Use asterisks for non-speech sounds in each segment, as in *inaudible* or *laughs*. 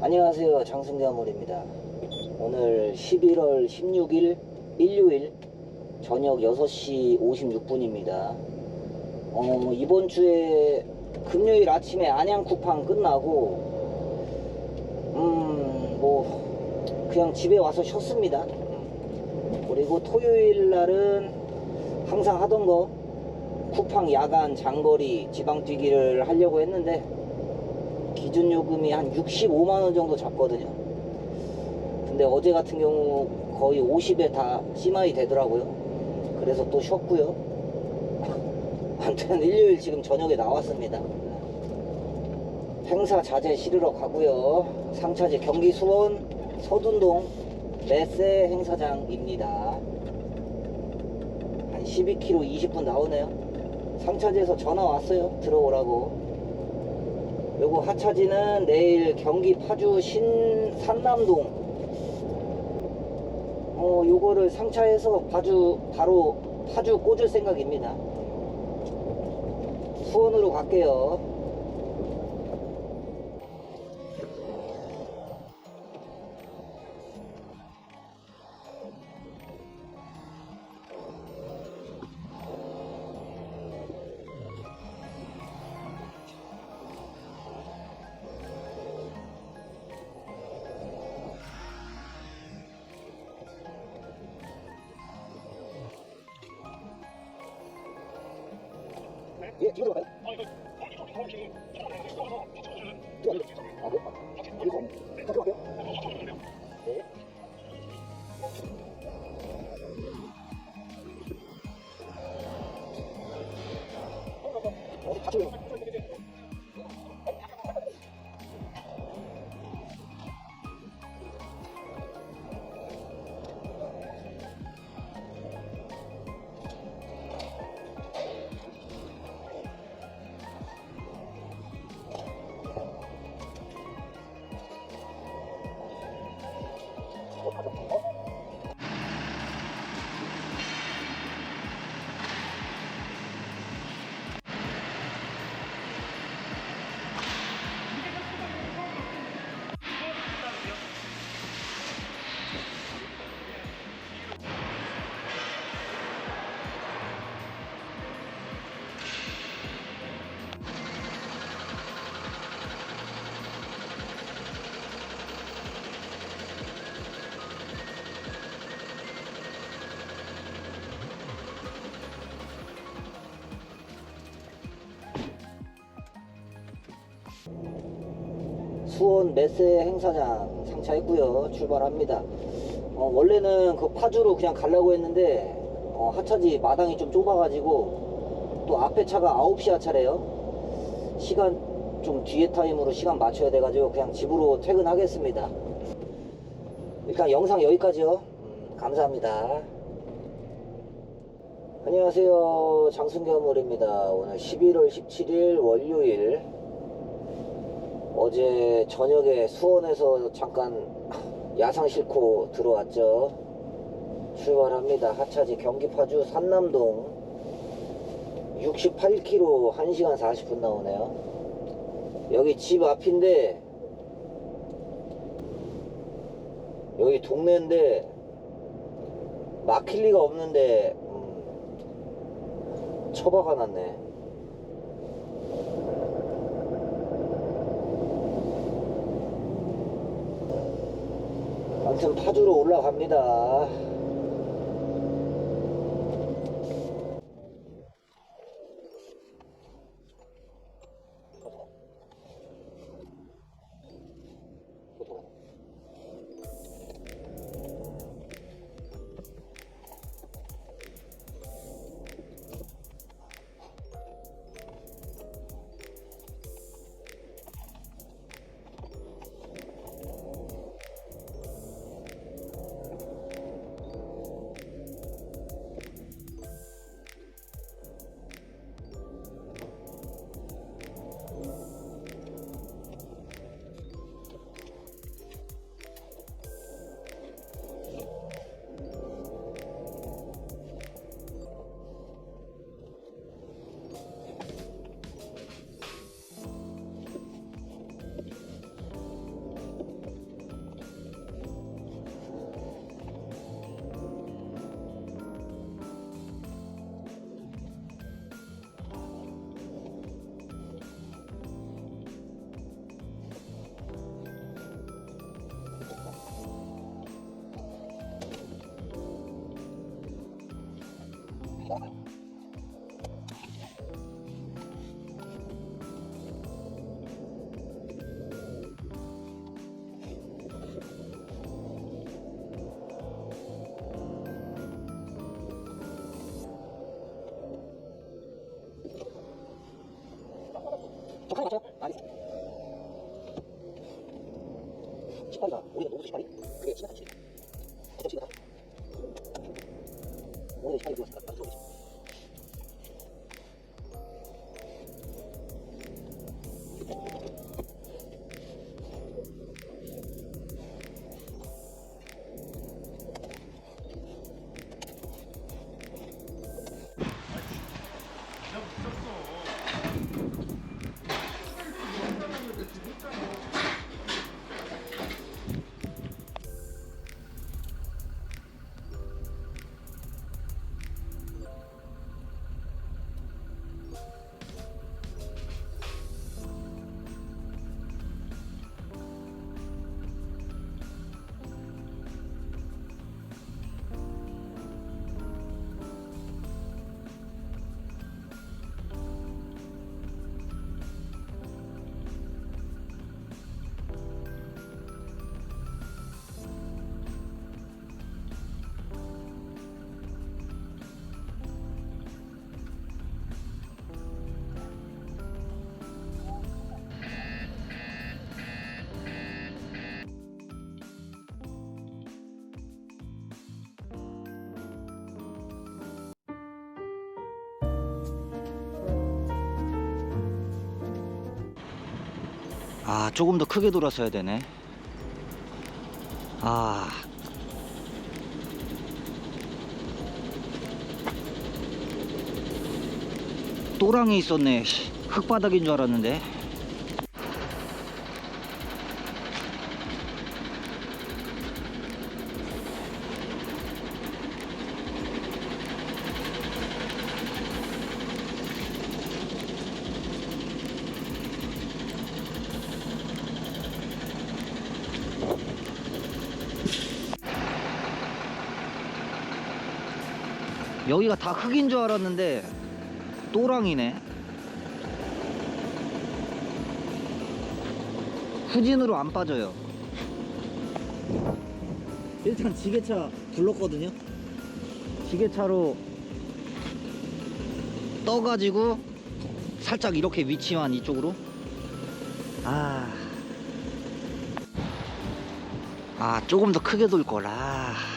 안녕하세요. 장승자물입니다. 오늘 11월 16일 일요일 저녁 6시 56분입니다. 어, 이번 주에 금요일 아침에 안양 쿠팡 끝나고 음, 뭐 그냥 집에 와서 쉬었습니다. 그리고 토요일 날은 항상 하던 거 쿠팡 야간 장거리 지방 뛰기를 하려고 했는데 기준 요금이 한 65만원 정도 잡거든요. 근데 어제 같은 경우 거의 50에 다 심하이 되더라고요. 그래서 또 쉬었고요. *laughs* 아무튼 일요일 지금 저녁에 나왔습니다. 행사 자재 실으러 가고요. 상차지 경기 수원 서둔동 메세 행사장입니다. 한 12km 20분 나오네요. 상차지에서 전화 왔어요. 들어오라고. 요거 하차지는 내일 경기 파주 신 산남동. 어 요거를 상차해서 파주 바로 파주 꽂을 생각입니다. 수원으로 갈게요 예 지금 들어 어, 가져가요. 수원 메세 행사장 상차했고요. 출발합니다. 어, 원래는 그 파주로 그냥 가려고 했는데 어, 하차지 마당이 좀 좁아가지고 또 앞에 차가 9시 하차래요. 시간 좀 뒤에 타임으로 시간 맞춰야 돼가지고 그냥 집으로 퇴근하겠습니다. 일단 영상 여기까지요. 음, 감사합니다. 안녕하세요. 장승겸물입니다. 오늘 11월 17일 월요일 어제 저녁에 수원에서 잠깐 야상 싣고 들어왔죠. 출발합니다. 하차지 경기 파주 산남동 68km 1시간 40분 나오네요. 여기 집 앞인데 여기 동네인데 막힐 리가 없는데 음, 처박아 놨네. 아무튼 파주로 올라갑니다. 아 조금 더 크게 돌았어야 되네. 아. 또랑이 있었네. 씨, 흙바닥인 줄 알았는데 여기가 다 흙인 줄 알았는데 또랑이네. 후진으로 안 빠져요. 일단 지게차 불렀거든요. 지게차로 떠가지고 살짝 이렇게 위치만 이쪽으로. 아, 아 조금 더 크게 돌걸 아.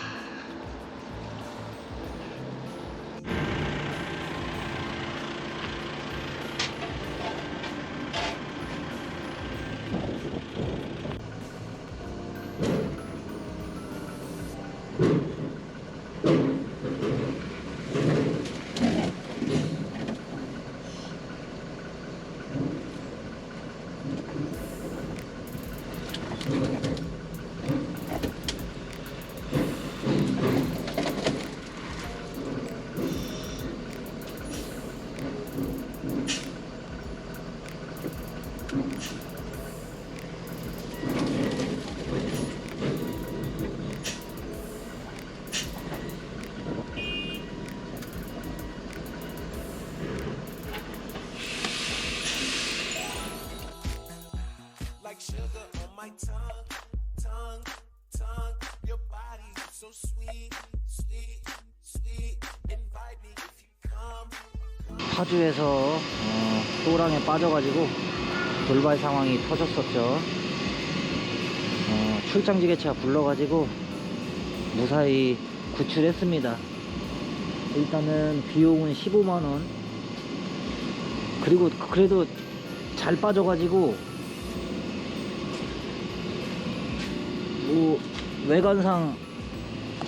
So sweet, sweet, sweet. Invite me if you come. 파주에서 어, 또랑에 빠져가지고 돌발 상황이 터졌었죠. 어, 출장 지게차 불러가지고 무사히 구출했습니다. 일단은 비용은 15만 원. 그리고 그래도 잘 빠져가지고 뭐 외관상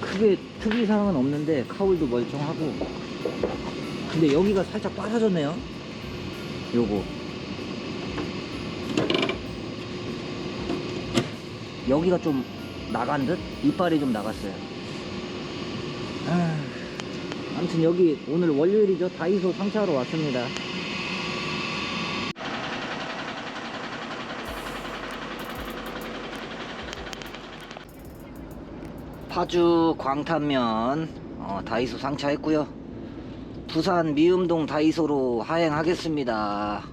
크게 특이 사항은 없는데 카울도 멀쩡하고 근데 여기가 살짝 빠져졌네요. 요거. 여기가 좀 나간 듯? 이빨이 좀 나갔어요. 아, 아무튼 여기 오늘 월요일이죠. 다이소 상차하러 왔습니다. 파주 광탄면 어, 다이소 상차했고요. 부산 미음동 다이소로 하행하겠습니다.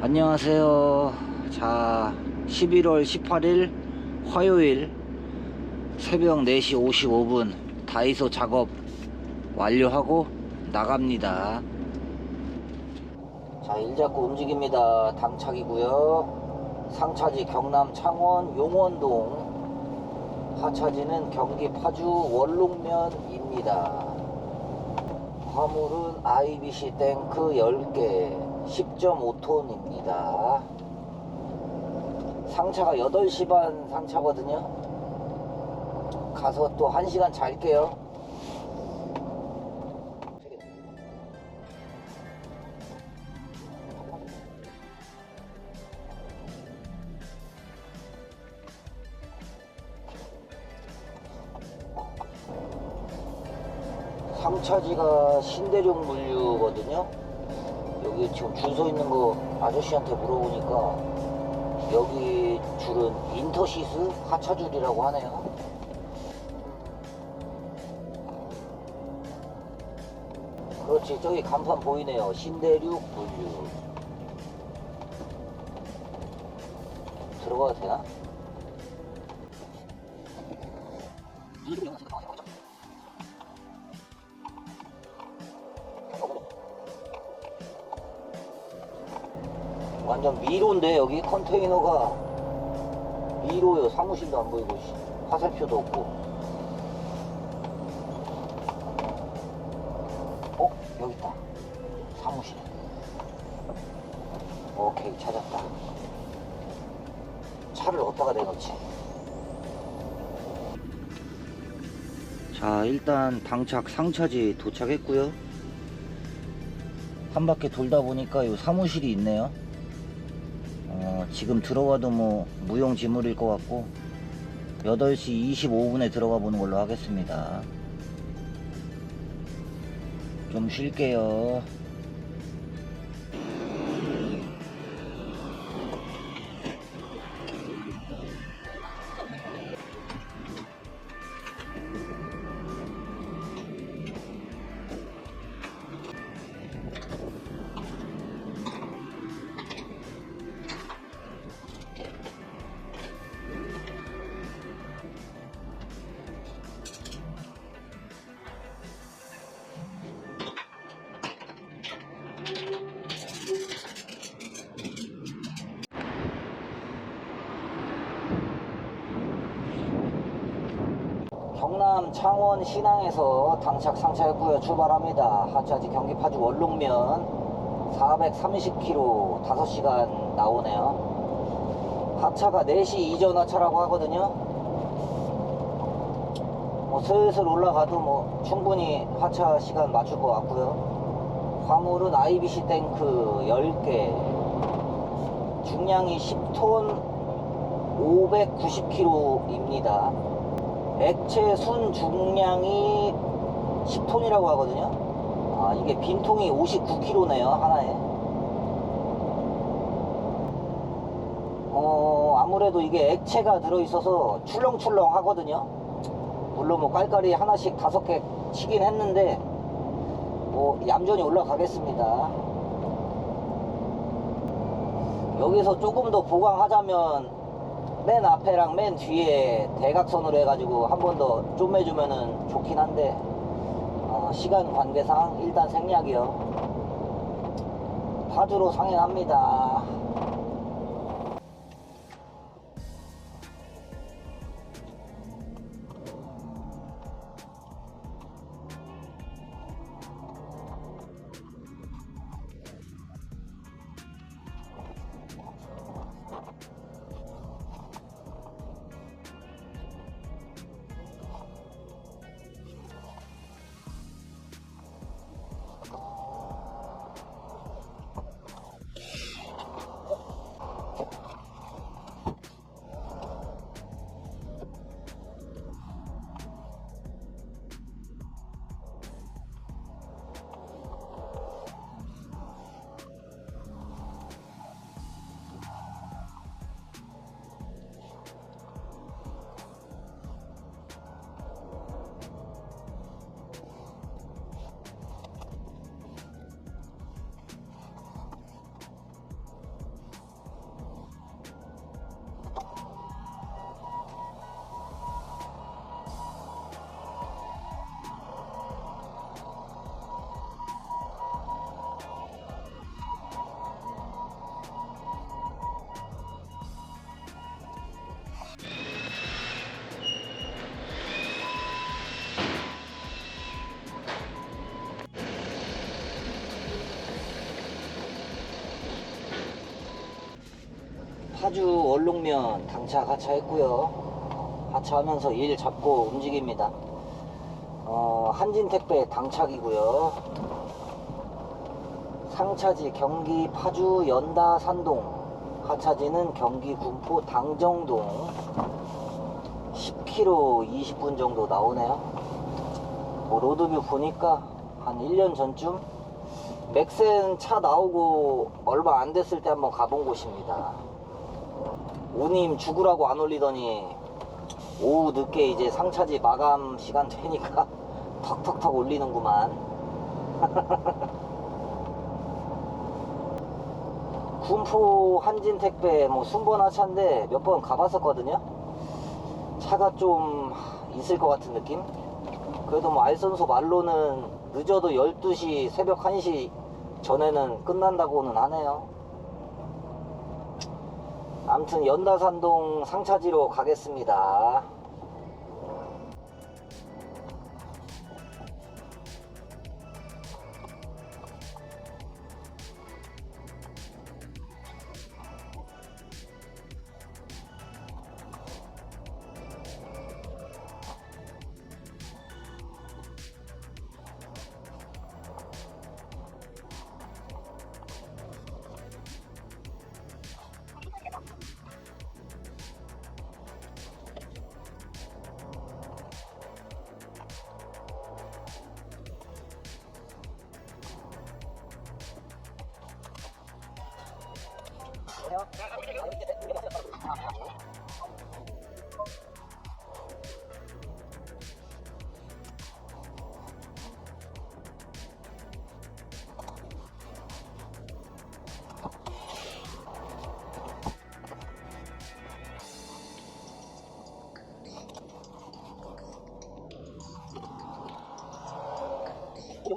안녕하세요. 자, 11월 18일 화요일 새벽 4시 55분 다이소 작업 완료하고 나갑니다. 자, 일 잡고 움직입니다. 당착이고요. 상차지 경남 창원 용원동 하차지는 경기 파주 원롱면입니다. 화물은 IBC 탱크 10개 10.5톤입니다. 상차가 8시 반 상차거든요. 가서 또 1시간 잘게요. 상차지가 신대륙 물류거든요. 여기 지금 줄 서 있는 거 아저씨한테 물어보니까 여기 줄은 인터시스 하차줄이라고 하네요. 그렇지 저기 간판 보이네요. 신대륙 물류. 들어가도 되나? 완전 미로인데 여기 컨테이너가 미로요. 사무실도 안 보이고 씨, 화살표도 없고. 어? 여기 있다. 사무실. 오케이 찾았다. 차를 어디다가 내놓지? 자 일단 당착 상차지 도착했고요. 한 바퀴 돌다 보니까 요 사무실이 있네요 어, 지금 들어가도 뭐 무용지물일 것 같고 8시 25분에 들어가 보는 걸로 하겠습니다. 좀 쉴게요 창원 신항에서 당착 상차했고요. 출발합니다. 하차지 경기 파주 원롱면 430km 5시간 나오네요. 하차가 4시 이전 하차라고 하거든요. 뭐 슬슬 올라가도 뭐 충분히 하차 시간 맞출 것 같고요. 화물은 IBC 탱크 10개. 중량이 10톤 590kg입니다 액체 순 중량이 10톤이라고 하거든요. 아, 이게 빈통이 59kg네요, 하나에. 어, 아무래도 이게 액체가 들어있어서 출렁출렁 하거든요. 물론 뭐 깔깔이 하나씩 다섯 개 치긴 했는데, 뭐, 얌전히 올라가겠습니다. 여기서 조금 더 보강하자면 맨 앞에랑 맨 뒤에 대각선으로 해가지고 한 번더 좀해주면은 좋긴 한데 어, 시간 관계상 일단 생략이요. 파주로 상행합니다 파주 얼룩면 당차 하차했고요. 하차하면서 일 잡고 움직입니다. 어, 한진택배 당착이고요. 상차지 경기 파주 연다 산동 하차지는 경기 군포 당정동 10km 20분 정도 나오네요. 뭐 로드뷰 보니까 한 1년 전쯤 맥센 차 나오고 얼마 안 됐을 때 한번 가본 곳입니다. 오님 죽으라고 안 올리더니 오후 늦게 이제 상차지 마감 시간 되니까 *laughs* 턱턱턱 올리는구만. *laughs* 군포 한진 택배 뭐 순번화 차인데 몇 번 가봤었거든요. 차가 좀 있을 것 같은 느낌? 그래도 뭐 알선소 말로는 늦어도 12시, 새벽 1시 전에는 끝난다고는 하네요. 아무튼 연다산동 상차지로 가겠습니다.「 こ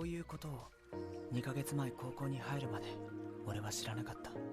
ういうことを2ヶ月前高校に入るまで俺は知らなかった。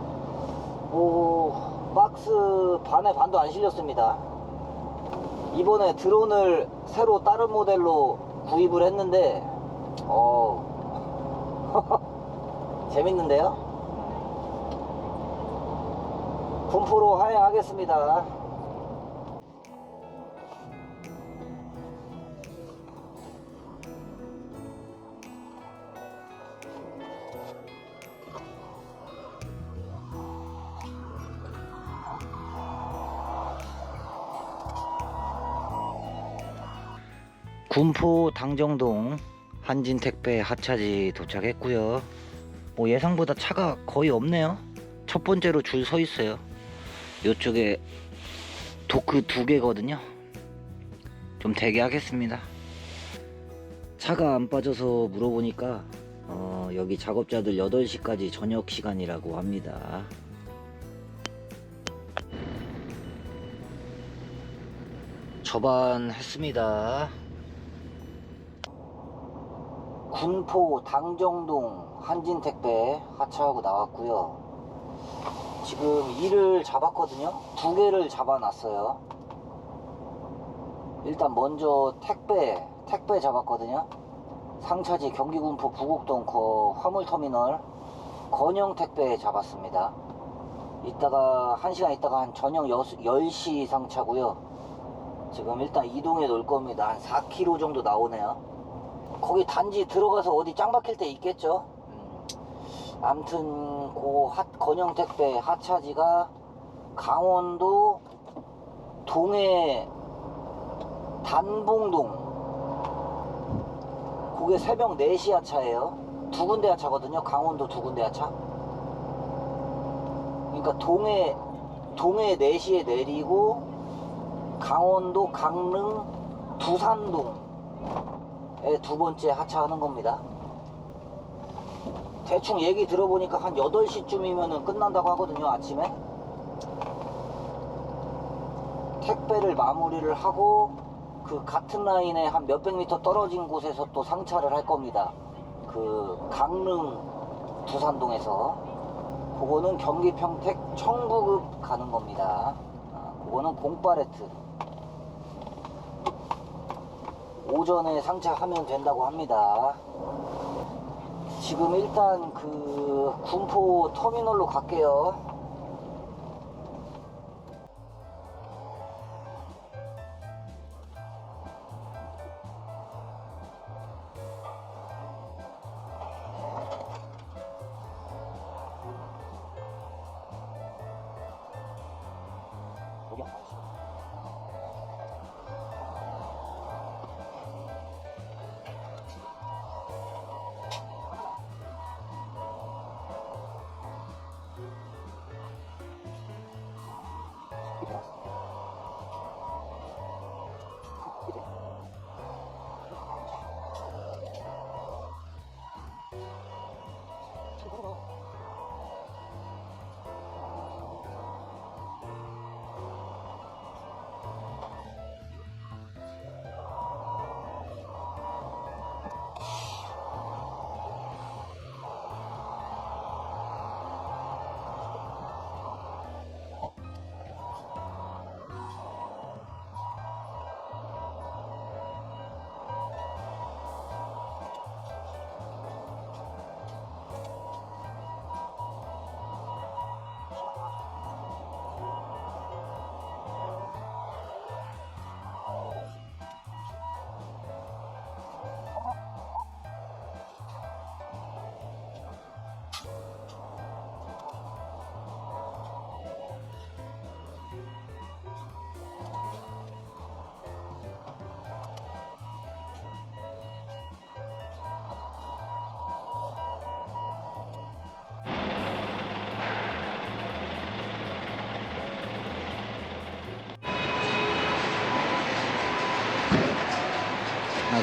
오, 박스 반에 반도 안 실렸습니다. 이번에 드론을 새로 다른 모델로 구입을 했는데, 어 *laughs* 재밌는데요? 군포로 하행하겠습니다. 군포 당정동 한진택배 하차지 도착했고요. 뭐 예상보다 차가 거의 없네요. 첫 번째로 줄 서 있어요. 이쪽에 도크 두 개거든요. 좀 대기하겠습니다. 차가 안 빠져서 물어보니까 어, 여기 작업자들 8시까지 저녁 시간이라고 합니다. 저반 했습니다. 군포 당정동 한진택배 하차하고 나왔고요. 지금 일을 잡았거든요. 두 개를 잡아놨어요. 일단 먼저 택배, 택배 잡았거든요. 상차지 경기군포 부곡동 거 화물터미널 건영 택배 잡았습니다. 이따가, 한 시간 있다가 한 저녁 10시 상차고요. 지금 일단 이동해 놓을 겁니다. 한 4km 정도 나오네요. 거기 단지 들어가서 어디 짱 박힐 때 있겠죠. 음. 암튼 고 하, 건영 택배 하차지가 강원도 동해 단봉동 그게 새벽 4시 하차예요. 두 군데 하차거든요. 강원도 두 군데 하차. 그러니까 동해 동해 4시에 내리고 강원도 강릉 두산동에 두 번째 하차하는 겁니다. 대충 얘기 들어보니까 한 8시쯤이면 끝난다고 하거든요, 아침에. 택배를 마무리를 하고 그 같은 라인에 한 몇백 미터 떨어진 곳에서 또 상차를 할 겁니다. 그 강릉 두산동에서 그거는 경기 평택 청부급 가는 겁니다. 아, 그거는 공파레트. 오전에 상차하면 된다고 합니다. 지금 일단 그 군포 터미널로 갈게요.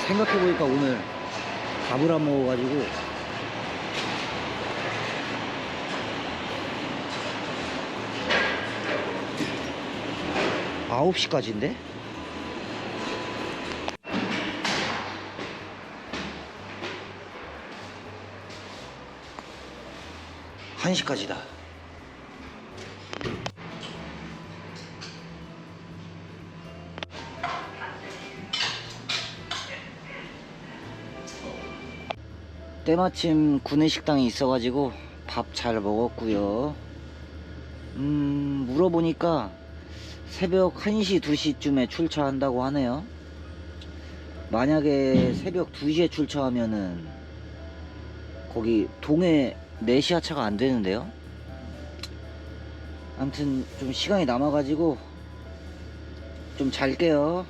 생각해보니까 오늘 밥을 안 먹어가지고 아홉 시까지인데? 한 시까지다. 때마침 구내식당이 있어가지고 밥 잘 먹었고요. 음, 물어보니까 새벽 1시, 2시쯤에 출차한다고 하네요. 만약에 새벽 2시에 출차하면은 거기 동해 4시 하차가 안 되는데요. 아무튼 좀 시간이 남아가지고 좀 잘게요.